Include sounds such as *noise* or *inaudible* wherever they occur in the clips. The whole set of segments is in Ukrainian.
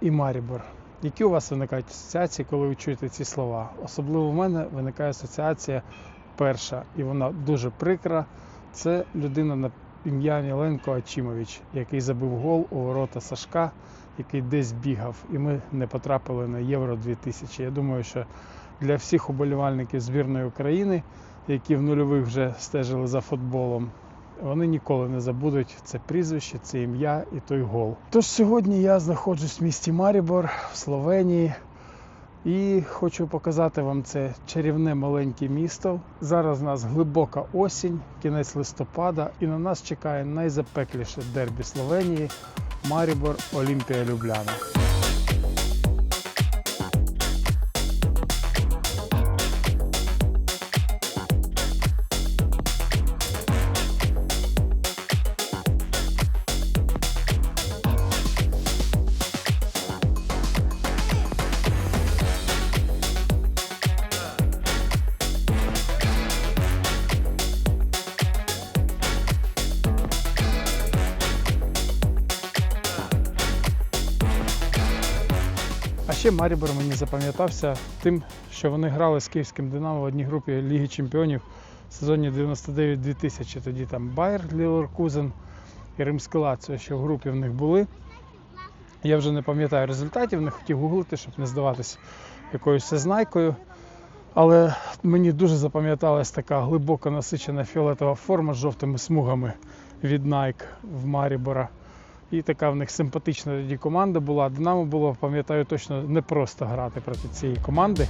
І Марібор. Які у вас виникають асоціації, коли ви чуєте ці слова? Особливо в мене виникає асоціація перша, і вона дуже прикра. Це людина на ім'я Ніленко Ачімович, який забив гол у ворота Сашка, який десь бігав, і ми не потрапили на Євро 2000. Я думаю, що для всіх уболівальників збірної України, які в нульових вже стежили за футболом, вони ніколи не забудуть це прізвище, це ім'я і той гол. Тож сьогодні я знаходжусь в місті Марібор в Словенії і хочу показати вам це чарівне маленьке місто. Зараз у нас глибока осінь, кінець листопада, і на нас чекає найзапекліше дербі Словенії Марібор Олімпія Любляна. Ще Марібор мені запам'ятався тим, що вони грали з київським Динамо в одній групі Ліги Чемпіонів в сезоні 99-2000. Тоді там Байер Ліверкузен і Римське Лаціо, що в групі в них були. Я вже не пам'ятаю результатів, не хотів гуглити, щоб не здаватись якоюсь всезнайкою. Але мені дуже запам'яталась така глибоко насичена фіолетова форма з жовтими смугами від Nike в Марібора. І така в них симпатична тоді команда була. Динамо було, пам'ятаю, точно не просто грати проти цієї команди.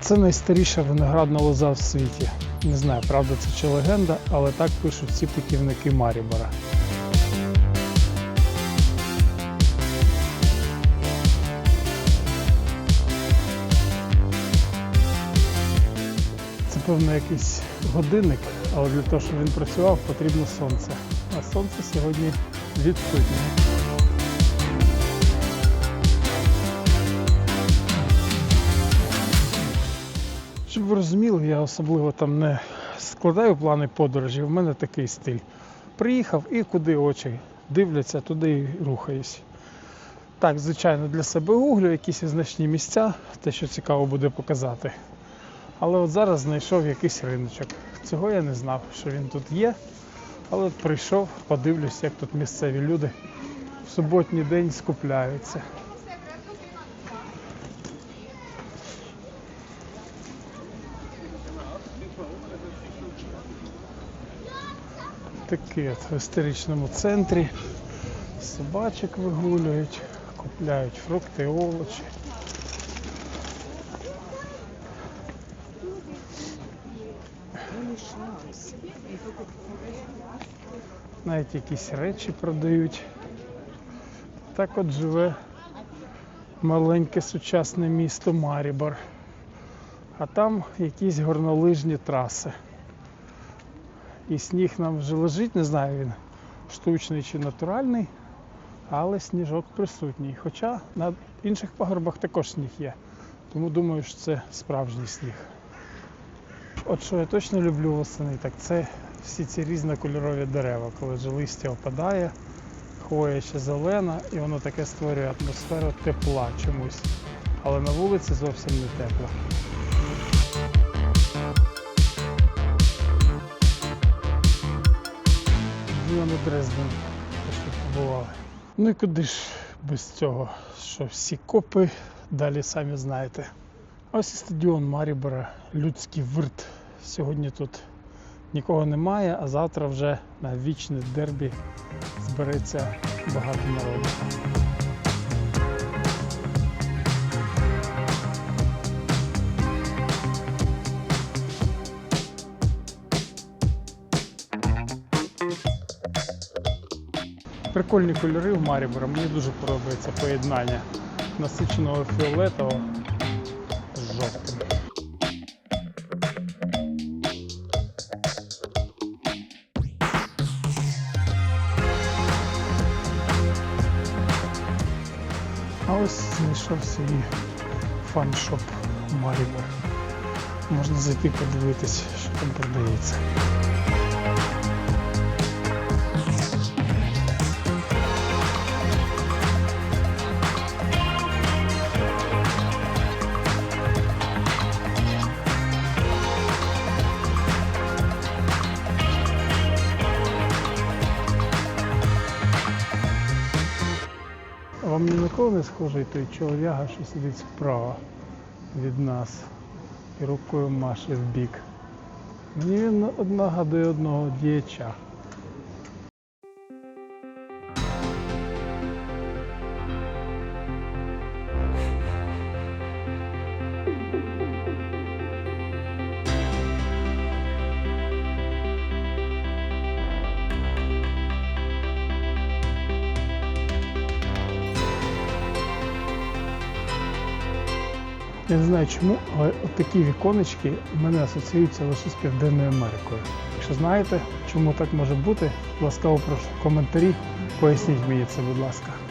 Це найстаріша виноградна лоза в світі. Не знаю, правда це чи легенда, але так пишуть всі путівники Марібора. Це певно якийсь годинник, але для того, щоб він працював, потрібно сонце. А сонце сьогодні відсутнє. Щоб ви розуміли, я особливо там не складаю плани подорожі. В мене такий стиль. Приїхав і куди очі дивляться, туди і рухаюсь. Так, звичайно, для себе гуглю якісь значні місця, те, що цікаво буде показати. Але от зараз знайшов якийсь риночок. Цього я не знав, що він тут є. Але от прийшов, подивлюсь, як тут місцеві люди в суботній день скупляються. Такі от в історичному центрі собачок вигулюють, купляють фрукти, овочі. Навіть якісь речі продають. Так от живе маленьке сучасне місто Марібор. А там якісь горнолижні траси. І сніг нам вже лежить, не знаю він штучний чи натуральний, але сніжок присутній. Хоча на інших пагорбах також сніг є. Тому думаю, що це справжній сніг. От що я точно люблю восени, так це всі ці різнокольорові дерева, коли вже листя опадає, хвоя ще зелена, і воно таке створює атмосферу тепла чомусь. Але на вулиці зовсім не тепло. Динамо Дрезден, що побували. Ну і куди ж без цього, що всі копи, далі самі знаєте. Ось і стадіон Марібора, людський вирт. Сьогодні тут нікого немає, а завтра вже на вічне дербі збереться багато народу. Прикольні кольори в Марібора, мені дуже подобається поєднання насиченого фіолетового знайшов собі фан-шоп Марібор. Можна зайти подивитись, що там продається. Ні на кого не схожий той чолов'яга, що сидить справа від нас і рукою маше в бік. Мені він нагадує одного діяча. Я не знаю чому, але от такі віконечки в мене асоціюються лише з Південною Америкою. Якщо знаєте, чому так може бути, ласкаво прошу коментарі, поясніть мені це, будь ласка.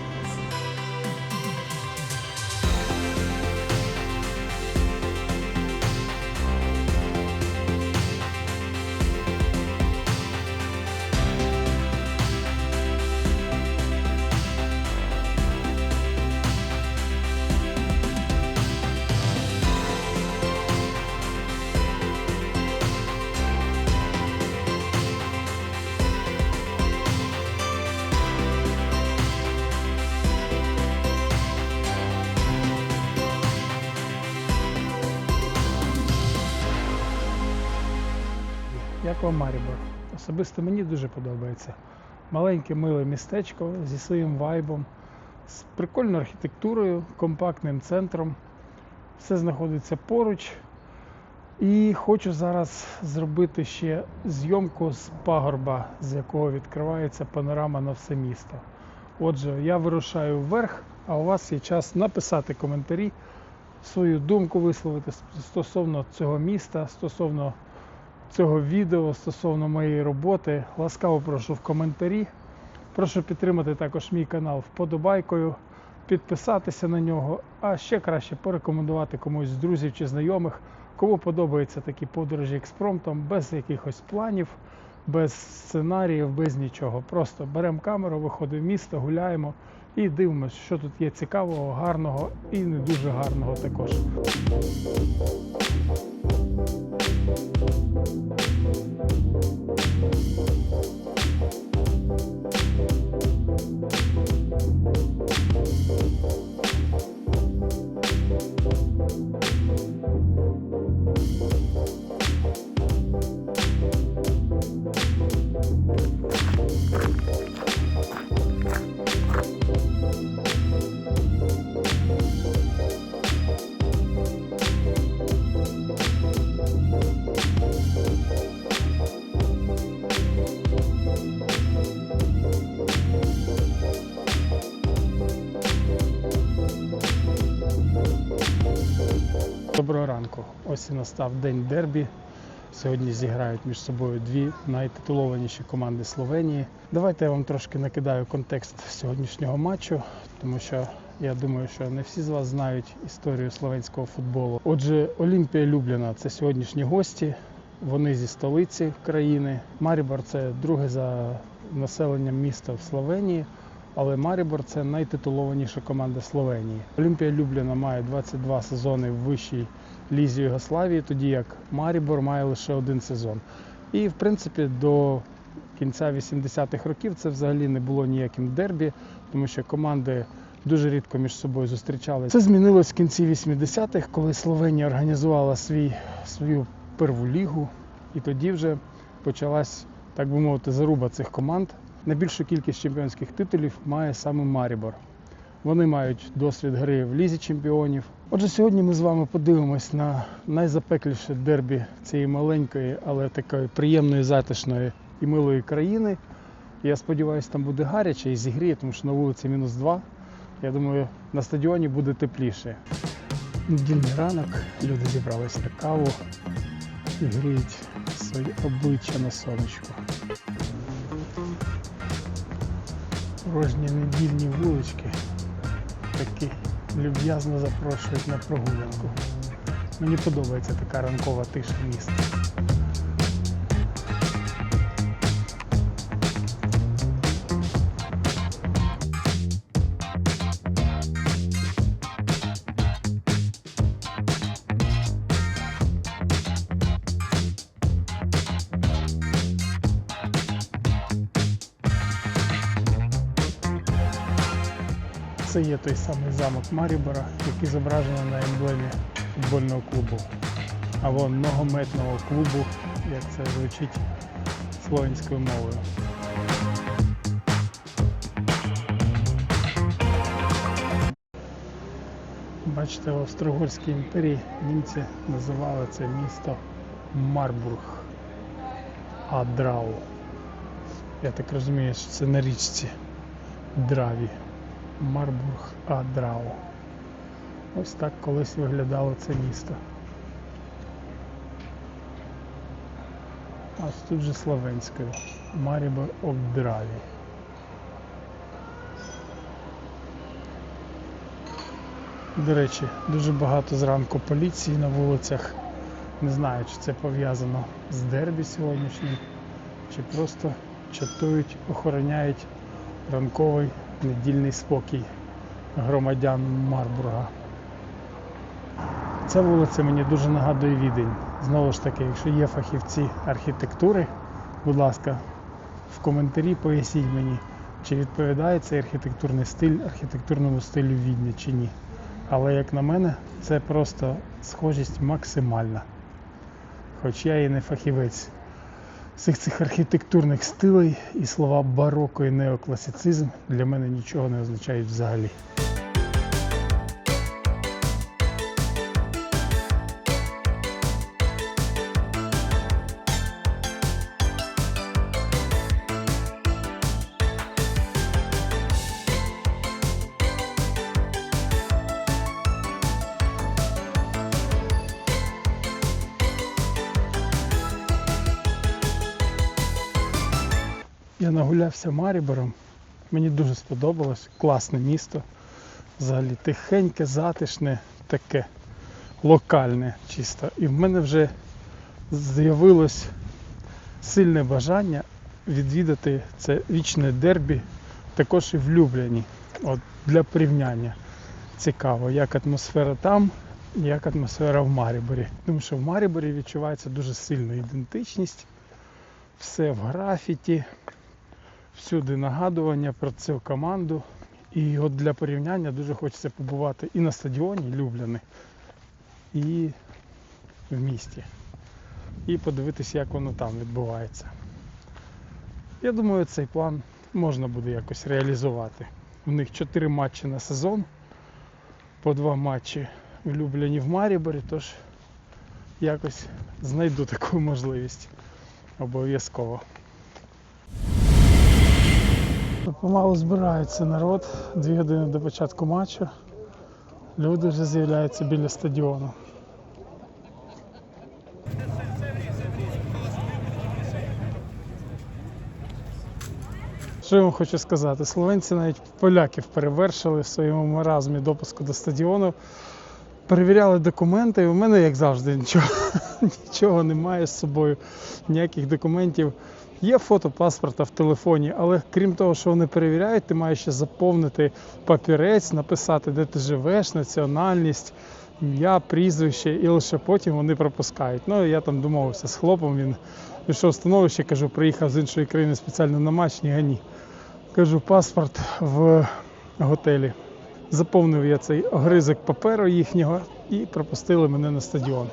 Особисто мені дуже подобається. Маленьке миле містечко зі своїм вайбом, з прикольною архітектурою, компактним центром. Все знаходиться поруч. І хочу зараз зробити ще зйомку з пагорба, з якого відкривається панорама на все місто. Отже, я вирушаю вверх, а у вас є час написати коментарі, свою думку висловити стосовно цього міста, стосовно цього відео стосовно моєї роботи. Ласкаво прошу в коментарі. Прошу підтримати також мій канал вподобайкою, підписатися на нього, а ще краще порекомендувати комусь з друзів чи знайомих, кому подобаються такі подорожі експромтом, без якихось планів, без сценаріїв, без нічого. Просто беремо камеру, виходимо в місто, гуляємо і дивимося, що тут є цікавого, гарного і не дуже гарного також. thank you ранку. Ось і настав день дербі. Сьогодні зіграють між собою дві найтитулованіші команди Словенії. Давайте я вам трошки накидаю контекст сьогоднішнього матчу, тому що я думаю, що не всі з вас знають історію словенського футболу. Отже, Олімпія Любляна це сьогоднішні гості. Вони зі столиці країни. Марібор це друге за населенням місто в Словенії. Але Марібор це найтитулованіша команда Словенії. Олімпія Любляна має 22 сезони в вищій лізі Югославії, тоді як Марібор має лише один сезон. І в принципі до кінця 80-х років це взагалі не було ніяким дербі, тому що команди дуже рідко між собою зустрічалися. Це змінилось в кінці 80-х, коли Словенія організувала свій, свою перву лігу, і тоді вже почалась, так би мовити, заруба цих команд. Найбільшу кількість чемпіонських титулів має саме Марібор. Вони мають досвід гри в лізі чемпіонів. Отже, сьогодні ми з вами подивимось на найзапекліше дербі цієї маленької, але такої приємної, затишної і милої країни. Я сподіваюся, там буде гаряче і зігріє, тому що на вулиці мінус 2. Я думаю, на стадіоні буде тепліше. Недільний ранок, люди зібрались на каву і гріють свої обличчя на сонечку. Порожні недільні вулички такі люб'язно запрошують на прогулянку. Мені подобається така ранкова тиша міста. Це є той самий замок Марібора, який зображено на емблемі футбольного клубу або многометного клубу, як це звучить словенською мовою. Бачите, в Австро-Угорській імперії німці називали це місто Марбург Адрау. Я так розумію, що це на річці Драві. Марбург Адрау. Ось так колись виглядало це місто. Ось тут же словенською. Марібор Обдраві. До речі, дуже багато зранку поліції на вулицях. Не знаю, чи це пов'язано з дербі сьогоднішнім, чи просто чатують, охороняють ранковий недільний спокій громадян Марбурга. Ця вулиця мені дуже нагадує відень. Знову ж таки, якщо є фахівці архітектури, будь ласка, в коментарі поясніть мені, чи відповідає цей архітектурний стиль архітектурному стилю Відня чи ні. Але як на мене, це просто схожість максимальна. Хоч я і не фахівець всіх цих архітектурних стилей і слова бароко і неокласицизм для мене нічого не означають взагалі. Нагулявся Марібором. Мені дуже сподобалось. Класне місто. Взагалі тихеньке, затишне, таке локальне чисто. І в мене вже з'явилось сильне бажання відвідати це вічне дербі, також і в Любляні. От для порівняння цікаво, як атмосфера там, як атмосфера в Маріборі. Тому що в Маріборі відчувається дуже сильна ідентичність, все в графіті всюди нагадування про цю команду. І от для порівняння дуже хочеться побувати і на стадіоні Любляни, і в місті. І подивитися, як воно там відбувається. Я думаю, цей план можна буде якось реалізувати. У них 4 матчі на сезон, по два матчі в Любляні в Маріборі, тож якось знайду таку можливість обов'язково. Помалу збирається народ, дві години до початку матчу. Люди вже з'являються біля стадіону. Що я вам хочу сказати? Словенці навіть поляків перевершили в своєму маразмі допуску до стадіону. Перевіряли документи, і у мене, як завжди, нічого, *laughs* нічого немає з собою, ніяких документів. Є фото паспорта в телефоні, але крім того, що вони перевіряють, ти маєш ще заповнити папірець, написати, де ти живеш, національність, ім'я, прізвище, і лише потім вони пропускають. Ну, я там домовився з хлопом, він пішов в становище, кажу, приїхав з іншої країни спеціально на матч, ні гані. Кажу, паспорт в готелі. Заповнив я цей огризок паперу їхнього і пропустили мене на стадіон.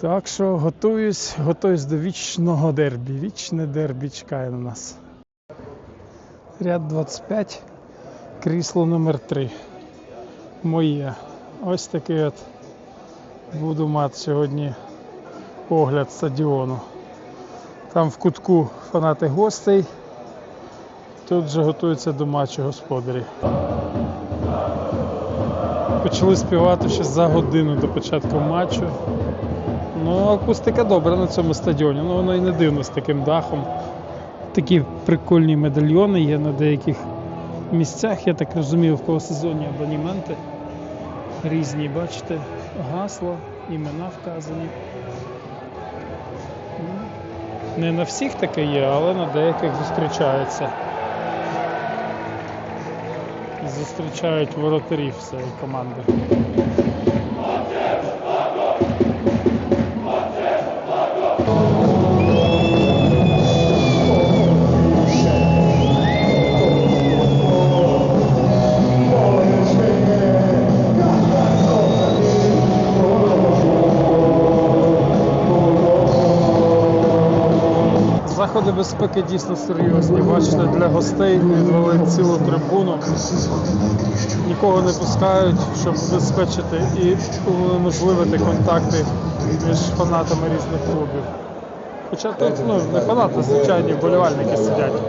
Так що готуюсь, готуюсь до вічного дербі. Вічне дербі чекає на нас. Ряд 25, крісло номер 3 Моє. Ось такий от буду мати сьогодні огляд стадіону. Там в кутку фанати гостей. Тут вже готуються до матчу господарі. Почали співати ще за годину до початку матчу. Ну, акустика добра на цьому стадіоні. Ну воно і не дивно з таким дахом. Такі прикольні медальйони є на деяких місцях. Я так розумію, в кого сезонні абонементи. Різні, бачите, гасло імена вказані. Ну, Не на всіх таке є, але на деяких зустрічається. Зустрічають воротарів цієї команди. Заходи безпеки дійсно серйозні. Бачите, для гостей відвели цілу трибуну. Нікого не пускають, щоб забезпечити і унеможливити контакти між фанатами різних клубів. Хоча тут ну, не фанати, звичайні вболівальники сидять,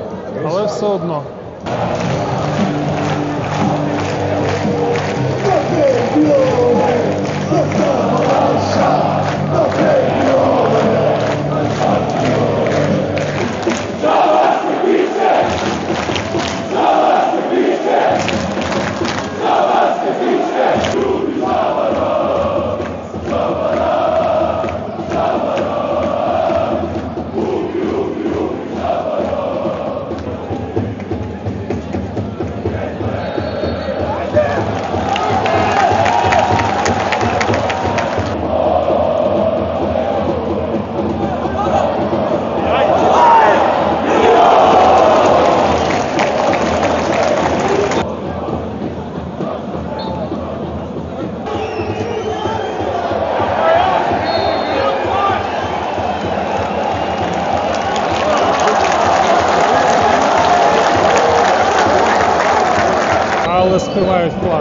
але все одно. Але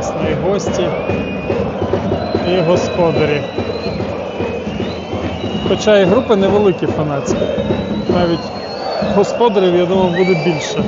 співають і гості, і господарі. Хоча і групи невеликі фанатські. Навіть господарів, я думаю, буде більше.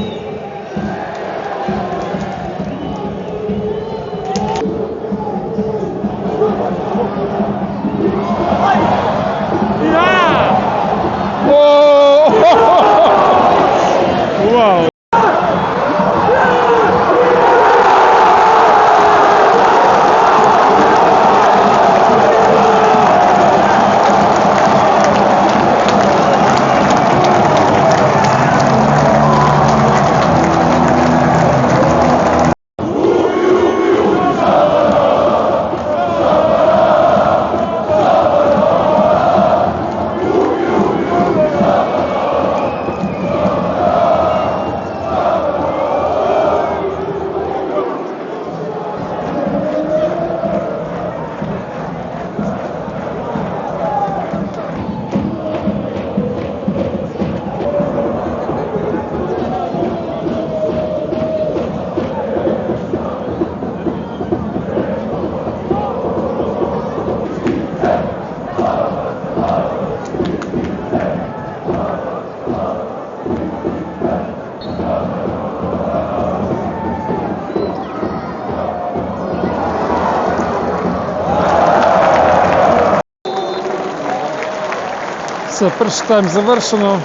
Все, перший тайм завершено.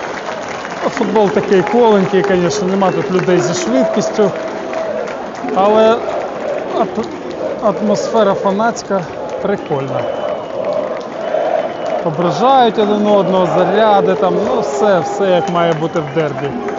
Футбол такий коленький, звісно, нема тут людей зі швидкістю. Але ат- атмосфера фанатська прикольна. Ображають один одного, заряди там, ну все, все як має бути в дербі.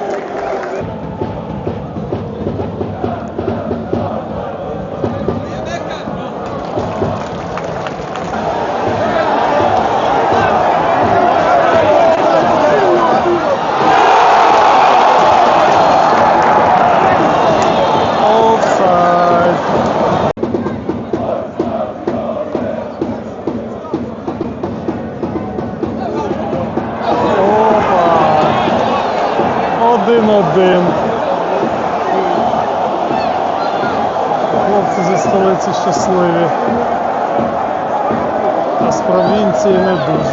Dios.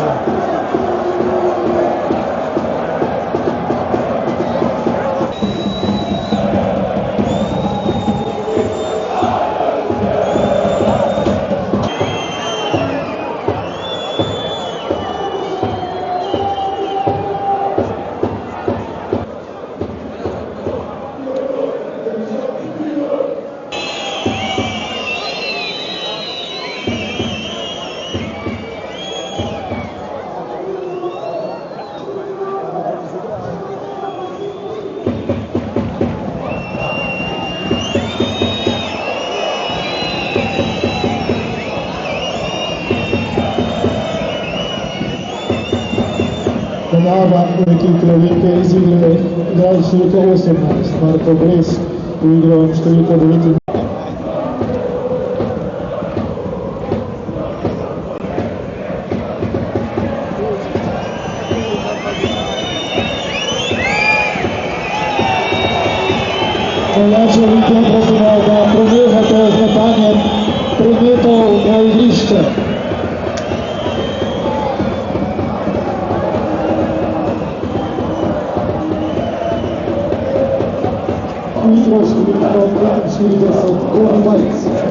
ekipe izigre različne ruke 18, Marko Bres u igrom šteljko 9. Jačević je prosimao da promijeha to zmetanje primetov na igrišće. Civilização Corinthians.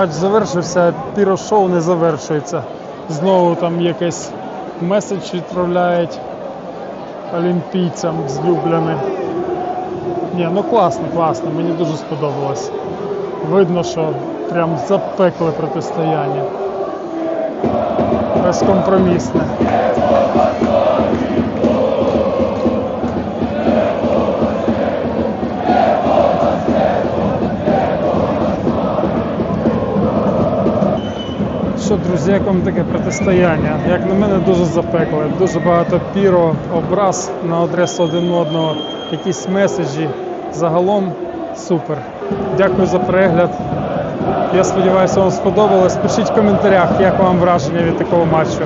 Матч завершився, пірошоу не завершується. Знову там якийсь меседж відправляють олімпійцям злюбленим. Ні, ну класно, класно, мені дуже сподобалось. Видно, що прям запекле протистояння. Безкомпромісне. Що, друзі, як таке протистояння? Як на мене, дуже запекле. Дуже багато піро, образ на адресу один одного, якісь меседжі. Загалом супер. Дякую за перегляд. Я сподіваюся, вам сподобалось. Пишіть в коментарях, як вам враження від такого матчу.